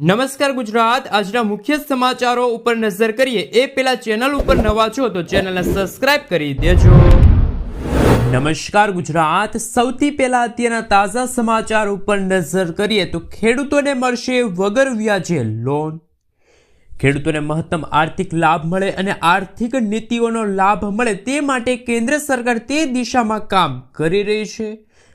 નમસ્કાર ગુજરાત. આજના મુખ્ય સમાચારો ઉપર નજર કરીએ. એ પેલા ચેનલ ઉપર નવા છો તો ચેનલને સબસ્ક્રાઇબ કરી દેજો. નમસ્કાર ગુજરાત. સૌથી પહેલા અત્યારના તાજા સમાચાર ઉપર નજર કરીએ તો ખેડૂતોને મળશે વગર વ્યાજે લોન ખેડૂતોને મહત્તમ આર્થિક લાભ મળે અને આર્થિક નીતિઓનો લાભ મળે તે માટે કેન્દ્ર સરકાર તે દિશામાં કામ કરી રહી છે.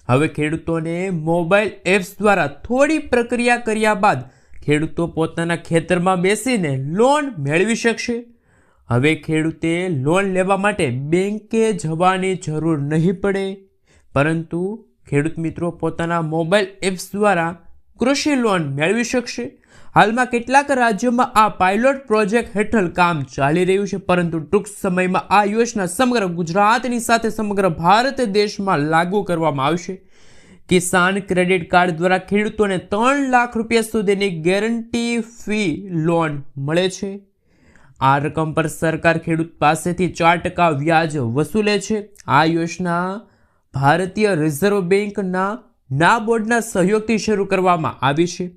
હવે ખેડૂતોને મોબાઈલ એપ્સ દ્વારા થોડી પ્રક્રિયા કર્યા બાદ ખેડૂતો પોતાના ખેતરમાં બેસીને લોન મેળવી શકશે. હવે ખેડૂતે લોન લેવા માટે બેંકે જવાની જરૂર નહીં પડે. પરંતુ ખેડૂત મિત્રો પોતાના મોબાઈલ એપ્સ દ્વારા કૃષિ લોન મેળવી શકશે. હાલમાં કેટલાક રાજ્યોમાં આ પાયલોટ પ્રોજેક્ટ હેઠળ કામ ચાલી રહ્યું છે. પરંતુ ટૂંક સમયમાં આ યોજના સમગ્ર ગુજરાતની સાથે સમગ્ર ભારત દેશમાં લાગુ કરવામાં આવશે. કિસાન ક્રેડિટ કાર્ડ દ્વારા ખેડૂતોને ત્રણ લાખ રૂપિયા સુધીની ગેરંટી ફી લોન મળે છે. આ રકમ પર સરકાર ખેડૂત પાસેથી ચાર ટકા વ્યાજ વસૂલે છે. આ યોજના ભારતીય રિઝર્વ બેંકના ના બોર્ડના સહયોગથી શરૂ કરવામાં આવી છે.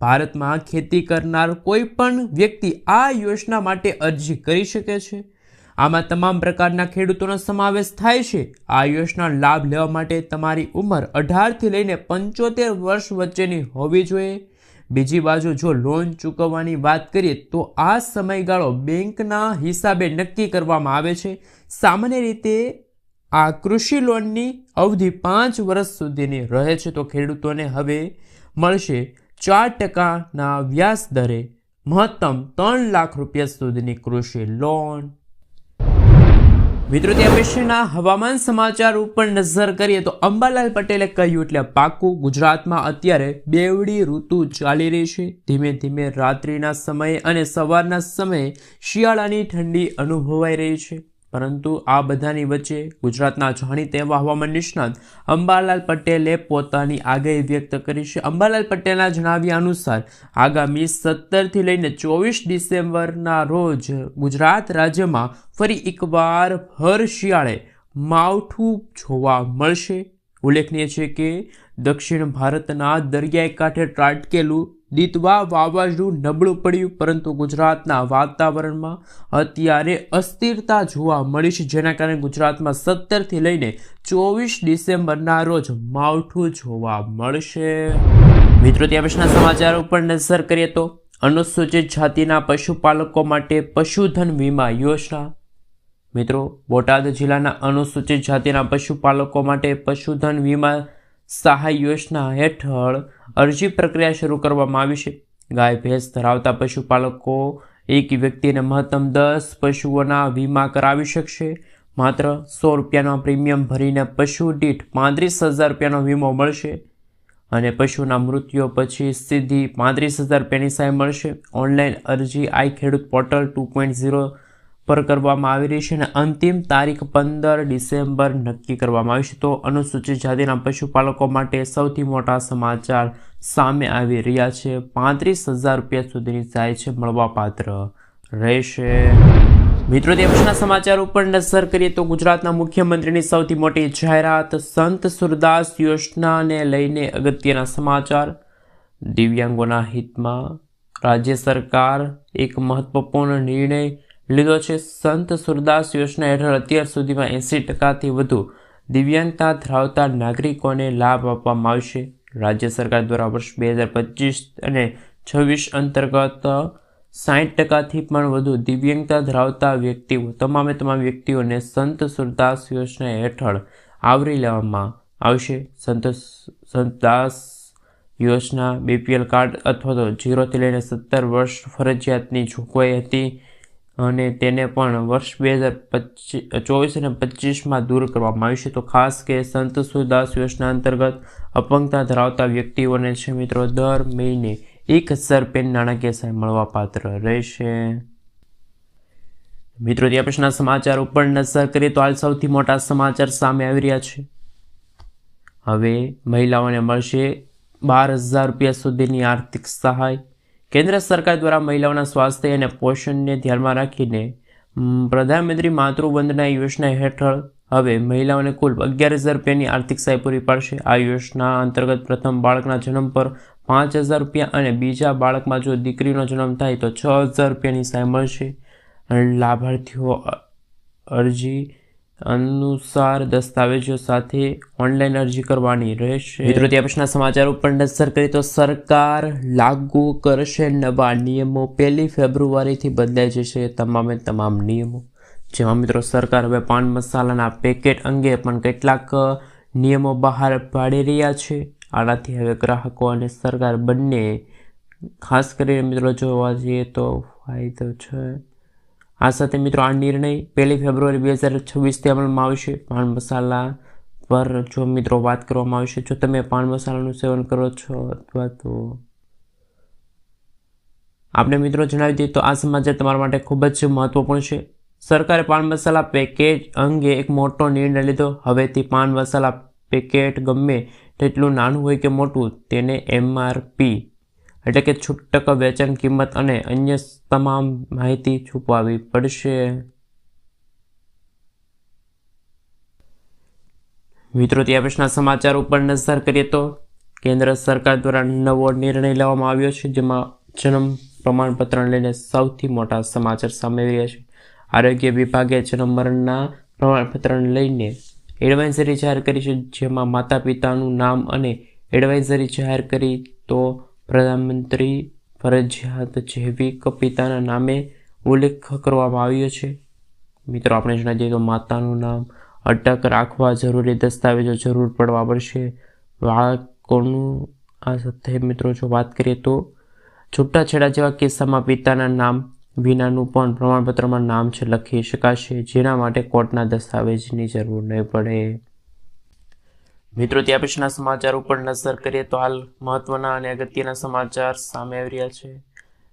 ભારતમાં ખેતી કરનાર કોઈ પણ વ્યક્તિ આ યોજના માટે અરજી કરી શકે છે. આમાં તમામ પ્રકારના ખેડૂતોનો સમાવેશ થાય છે. આ યોજના લાભ લેવા માટે તમારી ઉંમર અઢારથી લઈને પંચોતેર વર્ષ વચ્ચેની હોવી જોઈએ. બીજી બાજુ જો લોન ચૂકવવાની વાત કરીએ તો આ સમયગાળો બેંકના હિસાબે નક્કી કરવામાં આવે છે. સામાન્ય રીતે આ કૃષિ લોનની અવધિ પાંચ વર્ષ સુધીની રહે છે તો ખેડૂતોને હવે મળશે ચાર ટકાના વ્યાજ દરે મહત્તમ ત્રણ લાખ રૂપિયા સુધીની કૃષિ લોન. મિત્રો, ત્યાં વિશેના હવામાન સમાચાર ઉપર નજર કરીએ તો અંબાલાલ પટેલે કહ્યું એટલે પાકું ગુજરાતમાં અત્યારે બેવડી ઋતુ ચાલી રહી છે. ધીમે ધીમે રાત્રિના સમયે અને સવારના સમયે શિયાળાની ઠંડી અનુભવાઈ રહી છે. પરંતુ આ બધાની વચ્ચે ગુજરાતના જાણીતા એવા હવામાન નિષ્ણાત અંબાલાલ પટેલે પોતાની આગાહી વ્યક્ત કરી છે. અંબાલાલ પટેલના જણાવ્યા અનુસાર, આગામી સત્તરથી લઈને ચોવીસ ડિસેમ્બરના રોજ ગુજરાત રાજ્યમાં ફરી એકવાર હર શિયાળે માવઠું જોવા મળશે. ઉલ્લેખનીય છે કે દક્ષિણ ભારતના દરિયાઈ કાંઠે ત્રાટકેલું દીતવા વાવાઝોડું નબળું પડ્યું, પરંતુ ગુજરાતના વાતાવરણમાં અત્યારે અસ્થિરતા જોવા મળી છે, જેના કારણે ગુજરાતમાં સત્તરથી લઈને ચોવીસ ડિસેમ્બરના રોજ માવઠું જોવા મળશે. મિત્રો, ત્યાં પછીના સમાચાર ઉપર નજર કરીએ તો અનુસૂચિત જાતિના પશુપાલકો માટે પશુધન વીમા યોજના. મિત્રો, બોટાદ જિલ્લાના અનુસૂચિત જાતિના પશુપાલકો માટે પશુધન વીમા સહાય યોજના હેઠળ અરજી પ્રક્રિયા શરૂ કરવામાં આવી છે. ગાય, ભેંસ ધરાવતા પશુપાલકો એક વ્યક્તિને મહત્તમ દસ પશુઓના વીમા કરાવી શકશે. માત્ર સો રૂપિયાનો પ્રીમિયમ ભરીને પશુ દીઠ પાંત્રીસ હજાર રૂપિયાનો વીમો મળશે અને પશુના મૃત્યુ પછી સીધી પાંત્રીસ હજાર રૂપિયાની સહાય મળશે. ઓનલાઈન અરજી આઈ ખેડૂત પોર્ટલ ટુ પોઈન્ટ ઝીરો પર કરવામાં આવી રહી છે અને અંતિમ તારીખ પંદર ડિસેમ્બર નક્કી કરવામાં આવી છે. તો અનુસૂચિત જાતિના પશુપાલકો માટે સૌથી મોટા સમાચાર સામે આવી રહ્યા છે. પાંત્રીસ હજાર રૂપિયા સુધીની સહાય છે, મળવાપાત્ર રહેશે. મિત્રો, તે સમાચાર ઉપર નજર કરીએ તો ગુજરાતના મુખ્યમંત્રીની સૌથી મોટી જાહેરાત સંત સુરદાસ યોજનાને લઈને અગત્યના સમાચાર. દિવ્યાંગોના હિતમાં રાજ્ય સરકાર એક મહત્વપૂર્ણ નિર્ણય લીધો છે. સંત સુરદાસ યોજના હેઠળ અત્યાર સુધીમાં એંસી ટકાથી વધુ દિવ્યાંગતા ધરાવતા નાગરિકોને લાભ આપવામાં આવશે. રાજ્ય સરકાર દ્વારા વર્ષ બે હજાર પચીસ અને છવ્વીસ અંતર્ગત સાઠ ટકાથી પણ વધુ દિવ્યાંગતા ધરાવતા વ્યક્તિઓ, તમામે તમામ વ્યક્તિઓને સંત સુરદાસ યોજના હેઠળ આવરી લેવામાં આવશે. સંત સંતદાસ યોજના, બીપીએલ કાર્ડ અથવા તો જીરોથી લઈને સત્તર વર્ષ ફરજિયાતની જોગવાઈ હતી. અને તેને પણ વર્ષ બે હજાર પચીસ ચોવીસ અને પચીસમાં દૂર કરવામાં આવ્યું છે. તો ખાસ કે સંત સુદાસ યોજના અંતર્ગત અપંગતા ધરાવતા વ્યક્તિઓને છે મિત્રો, દર મહિને એક હજાર પેન નાણાકીય સહાય મળવાપાત્ર રહેશે. મિત્રો ત્યાં પછીના સમાચાર ઉપર નજર કરીએ તો હાલ સૌથી મોટા સમાચાર સામે આવી રહ્યા છે. હવે મહિલાઓને મળશે બાર હજાર રૂપિયા સુધીની આર્થિક સહાય. કેન્દ્ર સરકાર દ્વારા મહિલાઓના સ્વાસ્થ્ય અને પોષણને ધ્યાનમાં રાખીને પ્રધાનમંત્રી માતૃવંદના યોજના હેઠળ હવે મહિલાઓને કુલ અગિયાર હજાર રૂપિયાની આર્થિક સહાય પૂરી પાડશે. આ યોજના અંતર્ગત પ્રથમ બાળકના જન્મ પર પાંચ હજાર રૂપિયા અને બીજા બાળકમાં જો દીકરીનો જન્મ થાય તો છ હજાર રૂપિયાની સહાય મળશે. લાભાર્થીઓ અરજી અનુસાર દસ્તાવેજો સાથે ઓનલાઈન અરજી કરવાની રહેશે. મિત્રો ત્યાં પછીના સમાચાર ઉપર નજર કરીએ તો સરકાર લાગુ કરશે નવા નિયમો. પહેલી ફેબ્રુઆરીથી બદલાઈ જશે તમામે તમામ નિયમો. જેમાં મિત્રો, સરકાર હવે પાન મસાલાના પેકેટ અંગે પણ કેટલાક નિયમો બહાર પાડી રહ્યા છે. આનાથી હવે ગ્રાહકો અને સરકાર બંને, ખાસ કરીને મિત્રો, જોવા જઈએ તો ફાયદો છે. આ સાથે મિત્રો આ નિર્ણય પહેલી ફેબ્રુઆરી બે હજાર છવ્વીસથી અમલમાં આવશે. પાન મસાલા પર જો મિત્રો વાત કરવામાં આવશે, જો તમે પાન મસાલાનું સેવન કરો છો અથવા તો આપણે મિત્રો જણાવી દઈએ તો આ સમાચાર તમારા માટે ખૂબ જ મહત્વપૂર્ણ છે. સરકારે પાન મસાલા પેકેજ અંગે એક મોટો નિર્ણય લીધો. હવેથી પાન મસાલા પેકેટ ગમે તેટલું નાનું હોય કે મોટું, તેને એમઆરપી એટલે કે છૂટક વેચાણ કિંમત અને અન્ય તમામ માહિતી છુપાવવી પડશે. મિત્રો ત્યાં પછીના સમાચાર ઉપર નજર કરીએ તો કેન્દ્ર સરકાર દ્વારા નવો નિર્ણય લેવામાં આવ્યો છે, જેમાં જન્મ પ્રમાણપત્રને લઈને સૌથી મોટા સમાચાર સામે રહ્યા છે. આરોગ્ય વિભાગે જન્મ મરણના પ્રમાણપત્રને લઈને એડવાઇઝરી જાહેર કરી છે, જેમાં માતા પિતાનું નામ અને એડવાઇઝરી જાહેર કરી તો પ્રધાનમંત્રી ફરજિયાત જૈવિક પિતાના નામે ઉલ્લેખ કરવામાં આવ્યો છે. મિત્રો, આપણે જણાવી દઈએ તો માતાનું નામ અટક રાખવા જરૂરી દસ્તાવેજો જરૂર પડવા પડશે. બાળકોનું આ સાથે મિત્રો, જો વાત કરીએ તો છૂટાછેડા જેવા કિસ્સામાં પિતાના નામ વિનાનું પણ પ્રમાણપત્રમાં નામ છે લખી શકાશે, જેના માટે કોર્ટના દસ્તાવેજની જરૂર નહીં પડે. મિત્રો, ત્યાં પછીના સમાચાર ઉપર નજર કરીએ તો હાલ મહત્વના અને અગત્યના સમાચાર સામે આવી રહ્યા છે.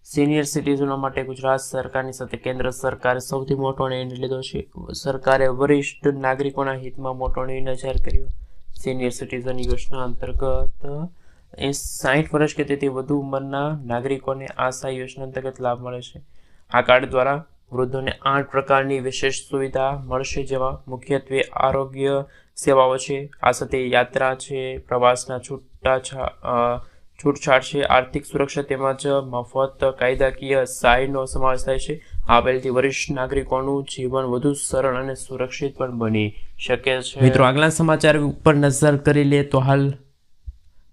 સિનિયર સિટીઝનો માટે ગુજરાત સરકારની સાથે કેન્દ્ર સરકારે સૌથી મોટો નિર્ણય લીધો છે. સરકારે વરિષ્ઠ નાગરિકોના હિતમાં મોટો નિર્ણય જાહેર કર્યો. સિનિયર સિટીઝન યોજના અંતર્ગત એ સાહીઠ વર્ષ કે તેથી વધુ ઉંમરના નાગરિકોને આશા યોજના અંતર્ગત લાભ મળે છે. આ કાર્ડ દ્વારા વૃદ્ધોને આઠ પ્રકારની વિશેષ સુવિધા મળશે જેમાં મુખ્યત્વે આરોગ્ય સેવાઓ છે. આ સાથે યાત્રા છે, પ્રવાસના છૂટા છૂટછાટ છે, આર્થિક સુરક્ષા તેમજ મફત કાયદાકીય સહાયનો સમાવેશ થાય છે. આ પહેલથી વરિષ્ઠ નાગરિકોનું જીવન વધુ સરળ અને સુરક્ષિત પણ બની શકે છે. મિત્રો, આગલા સમાચાર ઉપર નજર કરી લે તો હાલ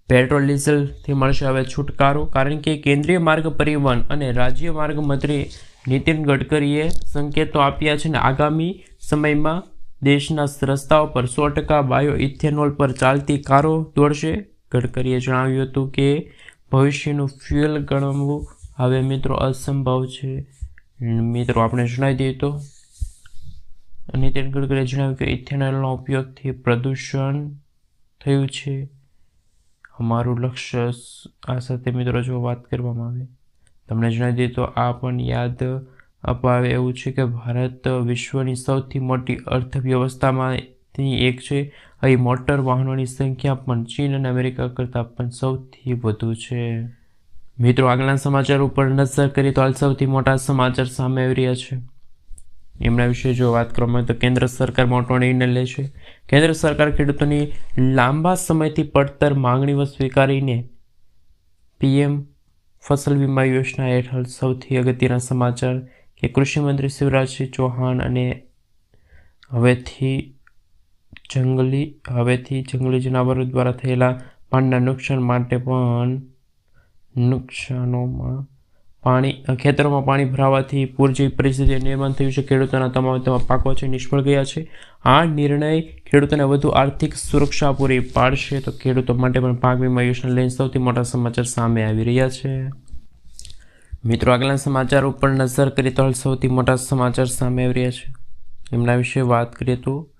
પેટ્રોલ, ડીઝલથી મળશે હવે છુટકારો. કારણ કે કેન્દ્રીય માર્ગ પરિવહન અને રાજ્ય માર્ગ મંત્રી નીતિન ગડકરીએ સંકેતો આપ્યા છે ને આગામી સમયમાં દેશના રસ્તાઓ પર સો ટકા બાયો ઇથેનોલ પર ચાલતી કારો દોડશે. ગડકરીએ જણાવ્યું હતું કે, ભવિષ્યનું ફ્યુઅલ ગણવું હવે મિત્રો અસંભવ છે. મિત્રો, આપણે જણાવી દઈએ તો નીતિન ગડકરીએ જણાવ્યું કે ઇથેનોલના ઉપયોગથી પ્રદૂષણ થયું છે. અમારું લક્ષ્ય આ સાથે મિત્રો જો વાત કરવામાં આવે, તમને જણાવી દઈએ તો આ પણ યાદ અપાવે એવું છે કે ભારત વિશ્વની સૌથી મોટી અર્થવ્યવસ્થામાંથી એક છે. અહીં મોટર વાહનોની સંખ્યા પણ ચીન અને અમેરિકા કરતાં પણ સૌથી વધુ છે. મિત્રો, આગળના સમાચાર ઉપર નજર કરીએ તો હાલ સૌથી મોટા સમાચાર સામે આવી રહ્યા છે. એમના વિશે જો વાત કરવામાં તો કેન્દ્ર સરકાર મોટો નિર્ણય લે છે. કેન્દ્ર સરકાર ખેડૂતોની લાંબા સમયથી પડતર માંગણીઓ સ્વીકારીને પીએમ ફસલ વીમા યોજના હેઠળ સૌથી અગત્યના સમાચાર કે કૃષિમંત્રી શિવરાજસિંહ ચૌહાણ અને હવેથી જંગલી હવેથી જંગલી જનાવરો દ્વારા થયેલા પાનના નુકસાન માટે પણ નુકસાનોમાં પાણી, ખેતરોમાં પાણી ભરાવાથી પૂર જેવી પરિસ્થિતિ નિર્માણ થયું છે. ખેડૂતોના તમામ તમામ પાકો છે, નિષ્ફળ ગયા છે. આ નિર્ણય ખેડૂતોને વધુ આર્થિક સુરક્ષા પૂરી પાડશે તો ખેડૂતો માટે પણ પાક વીમા યોજના લઈને સૌથી મોટા સમાચાર સામે આવી રહ્યા છે. મિત્રો આગલા સમાચાર ઉપર નજર કરીએ તો હાલ સૌથી મોટા સમાચાર સામે આવી રહ્યા છે. એમના વિશે વાત કરીએ તો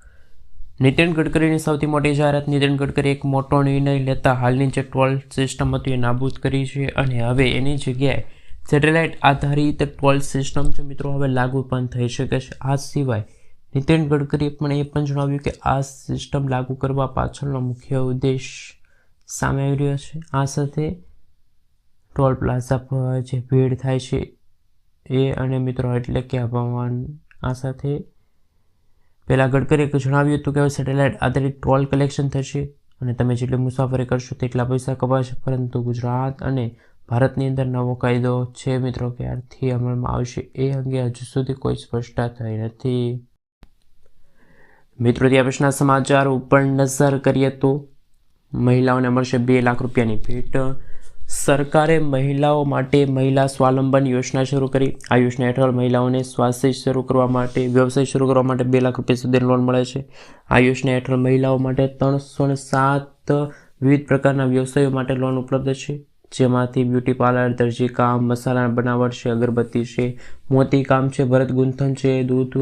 નીતિન ગડકરીની સૌથી મોટી જાહેરાત, નીતિન ગડકરી એક મોટો નિર્ણય લેતા હાલની જે ટોલ સિસ્ટમ હતી એ નાબૂદ કરી છે અને હવે એની જગ્યાએ સેટેલાઇટ આધારિત ટોલ સિસ્ટમ છે મિત્રો, હવે લાગુ પણ થઈ શકે છે. આ સિવાય નીતિન ગડકરીએ પણ એ પણ જણાવ્યું કે આ સિસ્ટમ લાગુ કરવા પાછળનો મુખ્ય ઉદ્દેશ સામે આવી રહ્યો છે. આ સાથે ટોલ પ્લાઝા પર જે ભીડ થાય છે એ અને મિત્રો એટલે કે હવામાન આ સાથે. પહેલાં ગડકરીએ જણાવ્યું હતું કે હવે સેટેલાઇટ આધારિત ટોલ કલેક્શન થશે અને તમે જેટલી મુસાફરી કરશો તેટલા પૈસા કપાશે, પરંતુ ગુજરાત અને ભારતની અંદર નવો કાયદો છે મિત્રો ક્યારથી અમલમાં આવશે એ અંગે હજુ સુધી કોઈ સ્પષ્ટતા થઈ નથી. મિત્રો ત્યાં પછીના સમાચાર ઉપર નજર કરીએ તો મહિલાઓને મળશે બે લાખ રૂપિયાની ભેટ. સરકારે મહિલાઓ માટે મહિલા સ્વાવલંબન યોજના શરૂ કરી. આ યોજના હેઠળ મહિલાઓને સ્વાસ્થ્ય શરૂ કરવા માટે, વ્યવસાય શરૂ કરવા માટે બે લાખ રૂપિયા સુધી લોન મળે છે. આ યોજના હેઠળ મહિલાઓ માટે ત્રણસો સાત વિવિધ પ્રકારના વ્યવસાયો માટે લોન ઉપલબ્ધ છે. જેમાંથી બ્યુટી પાર્લર, દરજી કામ મસાલા બનાવટ છે, અગરબત્તી છે મોતીકામ છે, ભરત ગૂંથણ છે, દૂધ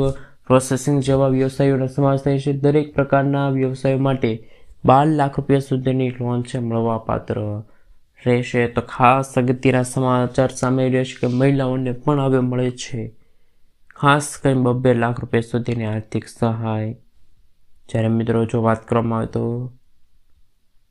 પ્રોસેસિંગ જેવા વ્યવસાયોનો સમાવેશ થાય છે. દરેક પ્રકારના વ્યવસાયો માટે બાર લાખ રૂપિયા સુધીની લોન છે મળવાપાત્ર રહેશે તો ખાસ અગત્યના સમાચાર સામે રહ્યા છે કે મહિલાઓને પણ હવે મળે છે. ખાસ કરીને બબ્બે લાખ રૂપિયા સુધીની આર્થિક સહાય. જ્યારે મિત્રો જો વાત કરવામાં આવે તો